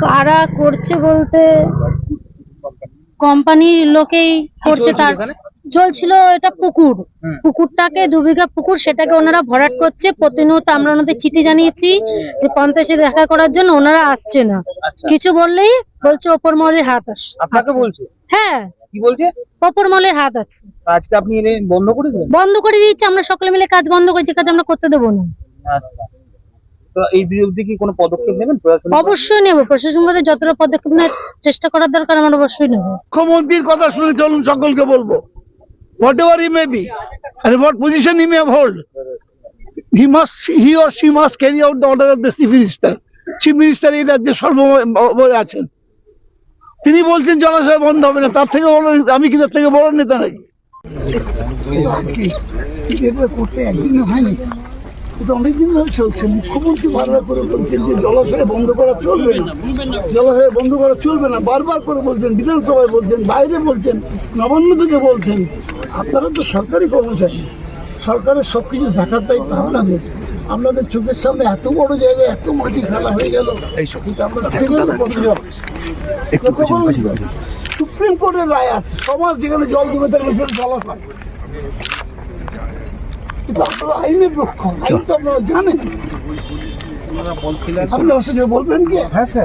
কারা করছে বলতে? কোম্পানির লোকেই করছে তার। ছিল এটা পুকুর। পুকুরটাকে দু বিঘা পুকুর সেটাকে ওনারা ভরাট করছে। প্রতিনিয়ত আমরা ওনাদের চিঠি জানিয়েছি যে পঞ্চায়েতে দেখা করার জন্য ওনারা আসছে না। আচ্ছা। কিছু বললেই বলছে ওপর মহলের হাত আস আপনাকে বলছে? হ্যাঁ। কি বলছে? ওপর মহলের হাত আছে। আজকে আপনি বন্ধ করে বন্ধ করে দিয়েছি আমরা সকলে মিলে কাজ বন্ধ করেছি কাজ আমরা করতে দেবো না। আচ্ছা। তো এই বিরুদ্ধে কি কোনো পদক্ষেপ নেবেন? অবশ্যই নেব। প্রশাসন মধ্যে যতটা পদক্ষেপ নেওয়ার চেষ্টা করার দরকার আমরা অবশ্যই নেব। মুখ্যমন্ত্রীর কথা শুনে চলুন সকলকে বলব। Whatever he may be and what position he may hold he must he or she must carry out the order of the chief minister. Chief minister এই রাজ্যে সর্বময় আছেন। তিনি বলছেন জলাশয় বন্ধ হবে না তার থেকে বড় আমি কি তার থেকে বড় নেতা নাকি? আজকে করতে একদিনে হয়নি? এটা অনেকদিন ধরে চলছে। মুখ্যমন্ত্রী বারবার করে বলছেন যে জলাশয় বন্ধ করা চলবে না। জলাশয় বন্ধ করা চলবে না। বারবার করে বলছেন বিধানসভায় বলছেন বাইরে বলছেন নবান্ন থেকে বলছেন। আপনারা তো সরকারি কর্মচারী। সরকারের সব কিছু দেখার দায়িত্ব আপনাদের। আপনাদের চোখের সামনে এত বড় জায়গায় এত মাটি খেলা হয়ে গেল। সুপ্রিম কোর্টের রায় আছে। সমাজ যেখানে জল জমে থাকবে সেটা জলাশয়। কিন্তু আপনারা আইনের রক্ষক আইন তো আপনারা জানেন। আপনি অসুবিধা বলবেন কি? হ্যাঁ স্যার।